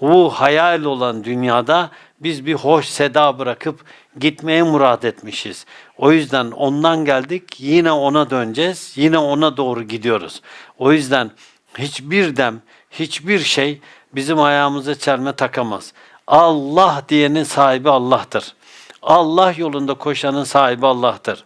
o hayal olan dünyada biz bir hoş seda bırakıp gitmeye murat etmişiz. O yüzden ondan geldik, yine ona döneceğiz, yine ona doğru gidiyoruz. O yüzden hiçbir dem, hiçbir şey bizim ayağımıza çelme takamaz. Allah diyenin sahibi Allah'tır. Allah yolunda koşanın sahibi Allah'tır.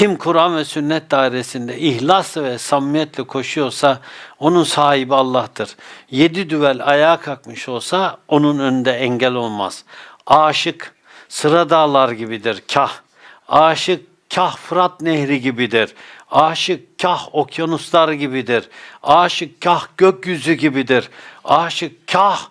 Kim Kur'an ve sünnet dairesinde ihlasla ve samimiyetle koşuyorsa onun sahibi Allah'tır. Yedi düvel ayağa kalkmış olsa onun önünde engel olmaz. Aşık sıra dağlar gibidir kah. Aşık kah Fırat nehri gibidir. Aşık kah okyanuslar gibidir. Aşık kah gökyüzü gibidir. Aşık kah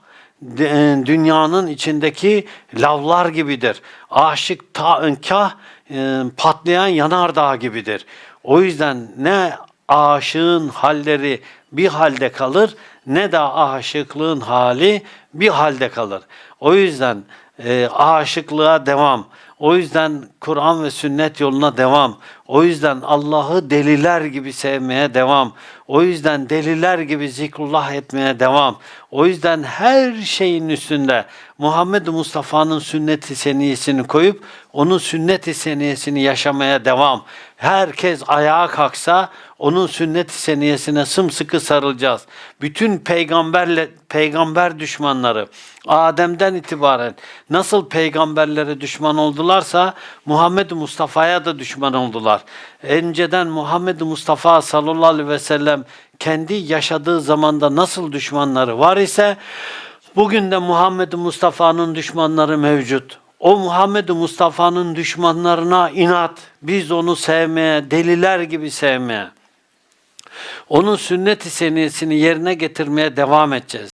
dünyanın içindeki lavlar gibidir. Aşık ta, kah e, patlayan yanardağ gibidir. O yüzden ne aşığın halleri bir halde kalır ne de aşıklığın hali bir halde kalır. O yüzden e, aşıklığa devam. O yüzden Kur'an ve sünnet yoluna devam. O yüzden Allah'ı deliler gibi sevmeye devam. O yüzden deliler gibi zikrullah etmeye devam. O yüzden her şeyin üstünde Muhammed Mustafa'nın sünnet-i seniyesini koyup onun sünnet-i seniyesini yaşamaya devam. Herkes ayağa kalksa onun sünnet-i seniyesine sımsıkı sarılacağız. Bütün peygamberle peygamber düşmanları Adem'den itibaren nasıl peygamberlere düşman oldularsa Muhammed Mustafa'ya da düşman oldular. Önceden Muhammed Mustafa sallallahu aleyhi ve sellem kendi yaşadığı zamanda nasıl düşmanları var ise bugün de Muhammed Mustafa'nın düşmanları mevcut. O Muhammed Mustafa'nın düşmanlarına inat, biz onu sevmeye, deliler gibi sevmeye, onun sünnet-i seniyesini yerine getirmeye devam edeceğiz.